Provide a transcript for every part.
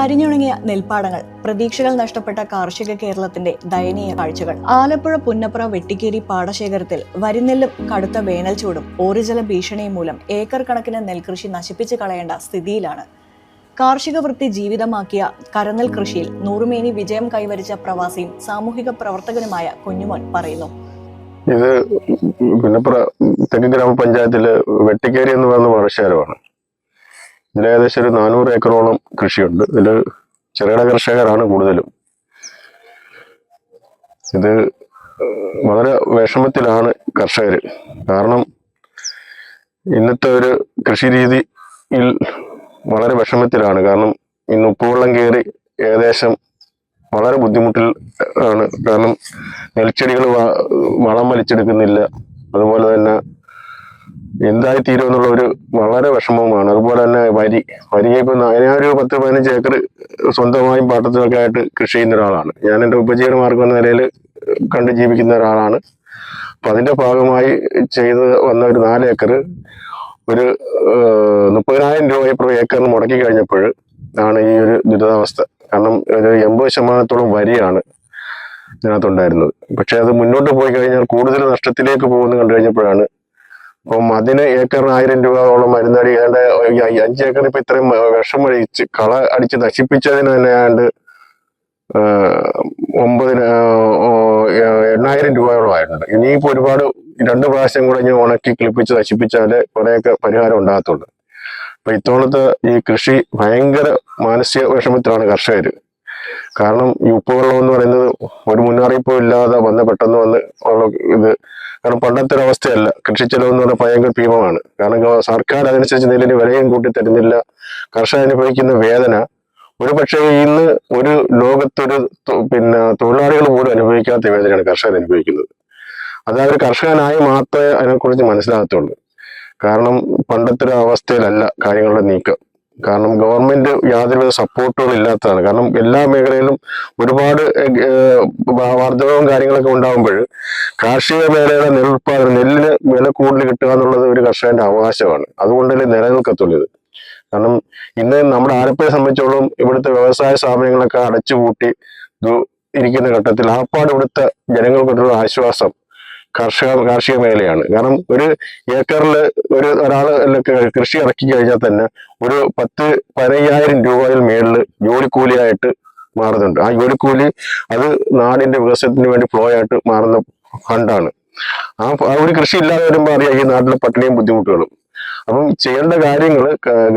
കരിഞ്ഞുണങ്ങിയ നെൽപ്പാടങ്ങൾ പ്രതീക്ഷകൾ നഷ്ടപ്പെട്ട കാർഷിക കേരളത്തിന്റെ ദയനീയ കാഴ്ചകൾ. ആലപ്പുഴ പുന്നപ്ര വെട്ടിക്കേരി പാടശേഖരത്തിൽ വരിനെല്ലും കടുത്ത വേനൽ ചൂടും ഓറിജല ഭീഷണിയും മൂലം ഏക്കർ കണക്കിന് നെൽകൃഷി നശിപ്പിച്ചു കളയേണ്ട സ്ഥിതിയിലാണ്. കാർഷിക വൃത്തി ജീവിതമാക്കിയ കരനെൽ കൃഷിയിൽ നൂറുമേനി വിജയം കൈവരിച്ച പ്രവാസിയും സാമൂഹിക പ്രവർത്തകനുമായ കുഞ്ഞുമോൻ പറയുന്നു. ഇത് പുന്നപ്ര തെക്ക് ഗ്രാമപഞ്ചായത്തിൽ വെട്ടിക്കേരി എന്ന് പറയുന്ന പാടശേഖരമാണ്. ഇതിൽ ഏകദേശം ഒരു നാനൂറ് ഏക്കറോളം കൃഷിയുണ്ട്. ഇതിൽ ചെറുകിട കർഷകരാണ് കൂടുതലും. ഇത് വളരെ വിഷമത്തിലാണ് കർഷകർ കാരണം ഇന്നത്തെ ഒരു കൃഷി രീതിയിൽ വളരെ വിഷമത്തിലാണ്. കാരണം ഇന്ന് ഉപ്പുവെള്ളം കയറി ഏകദേശം വളരെ ബുദ്ധിമുട്ടിൽ ആണ്. കാരണം നെൽച്ചെടികൾ വളം വലിച്ചെടുക്കുന്നില്ല. അതുപോലെ തന്നെ എന്തായി തീരുമെന്നുള്ള ഒരു വളരെ വിഷമവുമാണ്. അതുപോലെ തന്നെ വരി വരിക ഇപ്പൊ ഞാനൊരു പത്ത് പതിനഞ്ച് ഏക്കർ സ്വന്തമായും പാട്ടത്തിലൊക്കെ ആയിട്ട് കൃഷി ചെയ്യുന്ന ഒരാളാണ്. ഞാൻ എന്റെ ഉപജീവന മാർഗം എന്ന നിലയിൽ കണ്ട് ജീവിക്കുന്ന ഒരാളാണ്. അപ്പൊ അതിന്റെ ഭാഗമായി ചെയ്ത് വന്ന ഒരു നാല് ഏക്കർ ഒരു മുപ്പതിനായിരം രൂപ ഇപ്പോൾ ഏക്കറിന് മുടക്കി കഴിഞ്ഞപ്പോൾ ആണ് ഈ ഒരു ദുരിതാവസ്ഥ. കാരണം ഒരു എൺപത് ശതമാനത്തോളം വരിയാണ് ഇതിനകത്തുണ്ടായിരുന്നത്. പക്ഷെ അത് മുന്നോട്ട് പോയി കഴിഞ്ഞാൽ കൂടുതൽ നഷ്ടത്തിലേക്ക് പോകുന്നു കണ്ടു കഴിഞ്ഞപ്പോഴാണ് അപ്പം അതിന് ഏക്കറിന് ആയിരം രൂപയോളം മരുന്നടി ഏതാണ്ട് അഞ്ച് ഏക്കർ ഇപ്പൊ ഇത്രയും വിഷം അടിച്ച് കള അടിച്ച് നശിപ്പിച്ചതിന് തന്നെ ആഹ്, ഒമ്പതിന് എണ്ണായിരം രൂപയോളം ആയിട്ടുണ്ട്. ഇനിയിപ്പോ ഒരുപാട് രണ്ട് പ്രാവശ്യം കൂടെ ഇനി ഉണക്കി കിളിപ്പിച്ച് നശിപ്പിച്ചാലേ കുറെയൊക്കെ പരിഹാരം ഉണ്ടാകത്തുള്ളൂ. അപ്പൊ ഇത്തവണത്തെ ഈ കൃഷി ഭയങ്കര മാനസിക വിഷമത്തിലാണ് കർഷകർ. കാരണം ഈ ഉപ്പുവെള്ളം എന്ന് പറയുന്നത് ഒരു മുന്നറിയിപ്പും ഇല്ലാതെ വന്ന് പെട്ടെന്ന് വന്ന് ഉള്ള ഇത്. കാരണം പണ്ടത്തെ ഒരു അവസ്ഥയല്ല. കൃഷി എന്ന് പറഞ്ഞാൽ ഭയങ്കര ഭീമമാണ്. കാരണം സർക്കാർ അതനുസരിച്ച് നെല്ലിന് വിലയും കൂട്ടി തരുന്നില്ല കർഷകർ അനുഭവിക്കുന്ന വേദന. ഒരു പക്ഷേ ഇന്ന് ഒരു ലോകത്തൊരു പിന്നെ തൊഴിലാളികൾ പോലും അനുഭവിക്കാത്ത വേദനയാണ് കർഷകർ അനുഭവിക്കുന്നത്. അത് അവർ കർഷകനായി മാത്രമേ അതിനെക്കുറിച്ച് മനസ്സിലാകത്തുള്ളൂ. കാരണം പണ്ടത്തെ ഒരു അവസ്ഥയിലല്ല കാര്യങ്ങളുടെ നീക്കം. കാരണം ഗവൺമെന്റ് യാതൊരുവിധ സപ്പോർട്ടുകളും ഇല്ലാത്തതാണ്. കാരണം എല്ലാ മേഖലയിലും ഒരുപാട് വർദ്ധനവും കാര്യങ്ങളൊക്കെ ഉണ്ടാകുമ്പോൾ കാർഷിക മേഖലയുടെ നെല്ലുൽപാദനം നെല്ലിന് വില കൂടുതൽ കിട്ടുക എന്നുള്ളത് ഒരു കർഷകന്റെ അവകാശമാണ്. അതുകൊണ്ടല്ലേ നിലനിൽക്കത്തുള്ളൂ ഇത്. കാരണം ഇന്ന് നമ്മുടെ ആലപ്പുഴയെ സംബന്ധിച്ചോളം ഇവിടുത്തെ വ്യവസായ സ്ഥാപനങ്ങളൊക്കെ അടച്ചുപൂട്ടി ഇരിക്കുന്ന ഘട്ടത്തിൽ ആപ്പാട് ഇവിടുത്തെ ജനങ്ങൾക്കൊരു ആശ്വാസം കർഷക കാർഷിക മേഖലയാണ്. കാരണം ഒരു ഏക്കറിൽ ഒരു ഒരാൾ കൃഷി ഇറക്കി കഴിഞ്ഞാൽ തന്നെ ഒരു പത്ത് പതിനയ്യായിരം രൂപയിൽ മേളിൽ ജോലിക്കൂലിയായിട്ട് മാറുന്നുണ്ട്. ആ ജോലിക്കൂലി അത് നാടിന്റെ വികസനത്തിന് വേണ്ടി ഫ്ലോ ആയിട്ട് മാറുന്ന ഫണ്ടാണ്. ആ ഒരു കൃഷി ഇല്ലാതെ വരുമ്പോൾ അറിയാം ഈ നാട്ടിലെ പട്ടിണിയും ബുദ്ധിമുട്ടുകളും. അപ്പം ചെയ്യേണ്ട കാര്യങ്ങൾ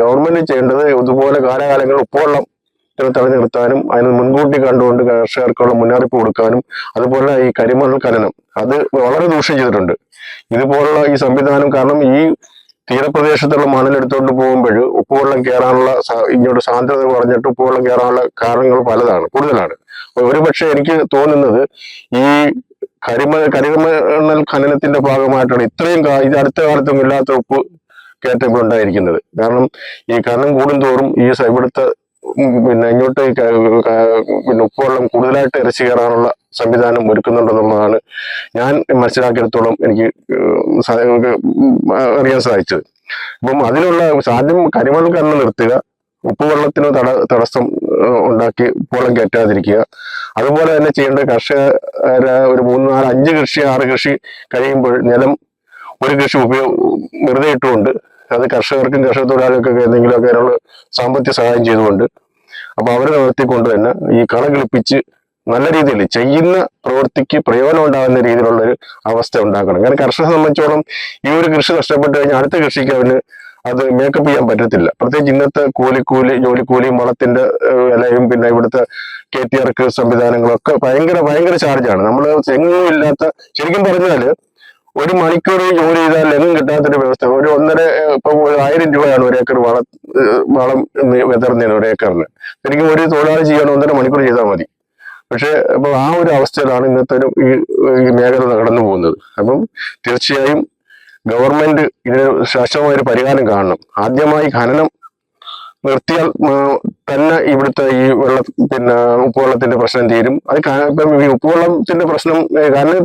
ഗവൺമെന്റ് ചെയ്യേണ്ടത് ഇതുപോലെ കാലാകാലങ്ങളിൽ ഉപ്പുവെള്ളം തടഞ്ഞു നിർത്താനും അതിന് മുൻകൂട്ടി കണ്ടുകൊണ്ട് കർഷകർക്കുള്ള മുന്നറിയിപ്പ് കൊടുക്കാനും അതുപോലെ ഈ കരിമണൽ ഖനനം അത് വളരെ ദൂഷ്യം ചെയ്തിട്ടുണ്ട്. ഇതുപോലുള്ള ഈ സംവിധാനം കാരണം ഈ തീരപ്രദേശത്തുള്ള മണലെടുത്തോണ്ട് പോകുമ്പോൾ ഉപ്പുവെള്ളം കയറാനുള്ള ഇങ്ങോട്ട് സാന്ദ്രത കുറഞ്ഞിട്ട് ഉപ്പുവെള്ളം കയറാനുള്ള കാരണങ്ങൾ പലതാണ് കൂടുതലാണ്. ഒരുപക്ഷെ എനിക്ക് തോന്നുന്നത് ഈ കരിമ കരിമണൽ ഖനനത്തിന്റെ ഭാഗമായിട്ടാണ് ഇത്രയും ഇത് അടുത്ത കാലത്തും ഇല്ലാത്ത ഉപ്പ് കയറ്റം ഉണ്ടായിരിക്കുന്നത്. കാരണം ഈ ഖനനം കൂടുന്തോറും ഈ ഇവിടുത്തെ പിന്നെ ഇങ്ങോട്ട് പിന്നെ ഉപ്പുവെള്ളം കൂടുതലായിട്ട് ഇറച്ചി കയറാനുള്ള സംവിധാനം ഒരുക്കുന്നുണ്ടെന്നുള്ളതാണ് ഞാൻ മനസ്സിലാക്കിയെടുത്തോളം എനിക്ക് അറിയാൻ സാധിച്ചത്. അപ്പം അതിനുള്ള ആദ്യം കരിമണൽ കണ്ണ് നിർത്തുക ഉപ്പുവെള്ളത്തിന് തട തടസ്സം ഉണ്ടാക്കി ഉപ്പുവെള്ളം കയറ്റാതിരിക്കുക. അതുപോലെ തന്നെ ചെയ്യേണ്ട കർഷകര ഒരു മൂന്ന് നാല് അഞ്ച് കൃഷി ആറ് കൃഷി കഴിയുമ്പോൾ നിലം ഒരു കൃഷി ഉപയോഗ വെറുതെ ഇട്ടുകൊണ്ട് അത് കർഷകർക്കും കർഷക തൊഴിലാളികൾക്കൊക്കെ എന്തെങ്കിലുമൊക്കെ അതിനുള്ള സാമ്പത്തിക സഹായം ചെയ്തുകൊണ്ട് അപ്പൊ അവരെ നിർത്തിക്കൊണ്ട് തന്നെ ഈ കള കിളിപ്പിച്ച് നല്ല രീതിയിൽ ചെയ്യുന്ന പ്രവൃത്തിക്ക് പ്രയോജനം ഉണ്ടാകുന്ന രീതിയിലുള്ള ഒരു അവസ്ഥ ഉണ്ടാക്കണം. കാരണം കർഷകരെ സംബന്ധിച്ചോളം ഈ ഒരു കൃഷി നഷ്ടപ്പെട്ട് കഴിഞ്ഞാൽ അടുത്ത കൃഷിക്ക് അവന് അത് മേക്കപ്പ് ചെയ്യാൻ പറ്റത്തില്ല. പ്രത്യേകിച്ച് ഇന്നത്തെ കൂലിക്കൂലി ജോലിക്കൂലിയും വളത്തിന്റെ വിലയും പിന്നെ ഇവിടുത്തെ കെ ടി ആർക്ക് സംവിധാനങ്ങളൊക്കെ ഭയങ്കര ഭയങ്കര ചാർജാണ് നമ്മൾ എങ്ങും ഇല്ലാത്ത ശരിക്കും പറഞ്ഞാൽ ഒരു മണിക്കൂർ ജോലി ചെയ്താൽ എങ്ങും കിട്ടാത്തൊരു വ്യവസ്ഥ. ഒരു ഒന്നര ഇപ്പൊ ആയിരം രൂപയാണ് ഒരു ഏക്കർ വളം വളം എന്ന് വിതറുന്നതിന് ഒരു ഏക്കറിന്. ശരിക്കും ഒരു തൊഴിലാളി ചെയ്യാൻ ഒന്നര മണിക്കൂർ ചെയ്താൽ മതി. പക്ഷെ അപ്പൊ ആ ഒരു അവസ്ഥയിലാണ് ഇന്നത്തെ ഒരു ഈ മേഖല കടന്നു പോകുന്നത്. അപ്പം തീർച്ചയായും ഗവൺമെന്റ് ഇതിന് ശാശ്വതമായ ഒരു പരിഹാരം കാണണം. ആദ്യമായി ഖനനം നിർത്തിയാൽ തന്നെ ഇവിടുത്തെ ഈ വെള്ള പിന്നെ ഉപ്പുവെള്ളത്തിന്റെ പ്രശ്നം തീരും. അത് ഇപ്പം ഈ ഉപ്പുവെള്ളത്തിന്റെ പ്രശ്നം കാരണം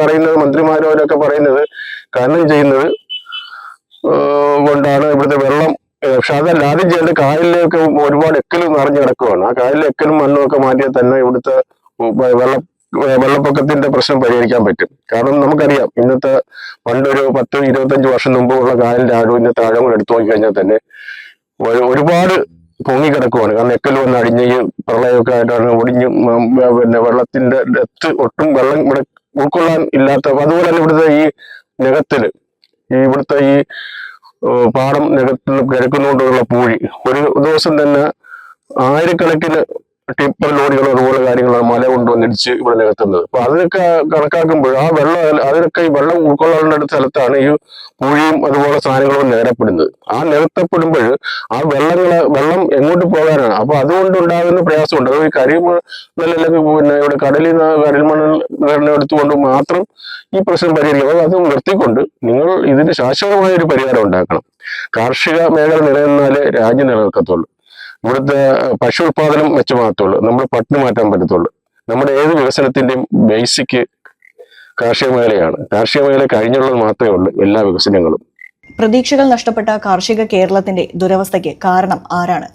പറയുന്നത് മന്ത്രിമാരോരൊക്കെ പറയുന്നത് കാരണം ചെയ്യുന്നത് കൊണ്ടാണ് ഇവിടുത്തെ വെള്ളം പക്ഷെ അതല്ല ആദ്യം ചെയ്യേണ്ട കായലിലേക്ക് ഒരുപാട് എക്കലും നിറഞ്ഞു കിടക്കുവാണ്. ആ കായലിലെ എക്കലും മണ്ണും ഒക്കെ മാറ്റിയാൽ തന്നെ ഇവിടുത്തെ വെള്ള വെള്ളപ്പൊക്കത്തിന്റെ പ്രശ്നം പരിഹരിക്കാൻ പറ്റും. കാരണം നമുക്കറിയാം ഇന്നത്തെ പണ്ടൊരു പത്ത് ഇരുപത്തഞ്ച് വർഷം മുമ്പ് ഉള്ള കായലിന്റെ ആഴവും ഇന്നത്തെ ആഴവും എടുത്തു നോക്കിക്കഴിഞ്ഞാൽ തന്നെ ഒരു- ഒരുപാട് പൊങ്ങിക്കിടക്കുവാണ്. കാരണം എക്കൽ വന്ന് അടിഞ്ഞ് പ്രളയമൊക്കെ ആയിട്ടാണ് ഒടിഞ്ഞ് പിന്നെ വെള്ളത്തിന്റെ ഡെപ്ത് ഒട്ടും വെള്ളം ഇവിടെ ഉൾക്കൊള്ളാൻ ഇല്ലാത്ത അതുപോലെ തന്നെ ഇവിടുത്തെ ഈ നികത്തിൽ ഈ ഇവിടുത്തെ ഈ പാടം നികത്തിൽ കിടക്കുന്നതുകൊണ്ടുള്ള പൂഴി. ഒരു ദിവസം തന്നെ ആയിരക്കണക്കിന് ടിപ്പർ ലോറികൾ അതുപോലെ കാര്യങ്ങളാണ് മല കൊണ്ടുവന്നിടിച്ച് ഇവിടെ നികത്തുന്നത്. അപ്പൊ അതിനൊക്കെ കണക്കാക്കുമ്പോൾ ആ വെള്ളം അതിനൊക്കെ ഈ വെള്ളം ഉൾക്കൊള്ളേണ്ട സ്ഥലത്താണ് ഈ പുഴയും അതുപോലെ സാധനങ്ങളും നികരപ്പെടുന്നത് ആ നികത്തപ്പെടുമ്പോൾ ആ വെള്ളങ്ങൾ വെള്ളം എങ്ങോട്ട് പോകാനാണ്? അപ്പൊ അതുകൊണ്ട് ഉണ്ടാകുന്ന പ്രയാസമുണ്ട്. അത് ഈ കരിമ അല്ലെങ്കിൽ പിന്നെ ഇവിടെ കടലിൽ നിന്ന് കരിമണൽ എടുത്തുകൊണ്ട് മാത്രം ഈ പ്രശ്നം പരിഹരിക്കും. അപ്പൊ അത് നിർത്തിക്കൊണ്ട് നിങ്ങൾ ഇതിന് ശാശ്വതമായ ഒരു പരിഹാരം ഉണ്ടാക്കണം. കാർഷിക മേഖല നിലനിന്നാലേ രാജ്യം നിലനിൽക്കത്തുള്ളൂ. ഇവിടുത്തെ പശു ഉൽപാദനം മെച്ചമാകത്തുള്ളൂ നമ്മൾ പട്ടിണി മാറ്റാൻ പറ്റത്തുള്ളൂ. നമ്മുടെ ഏത് വികസനത്തിന്റെയും ബേസിക് കാർഷിക മേഖലയാണ്. കാർഷിക മേഖല കഴിഞ്ഞുള്ളത് മാത്രമേ ഉള്ളൂ എല്ലാ വികസനങ്ങളും. പ്രതീക്ഷകൾ നഷ്ടപ്പെട്ട കാർഷിക കേരളത്തിന്റെ ദുരവസ്ഥയ്ക്ക് കാരണം ആരാണ്?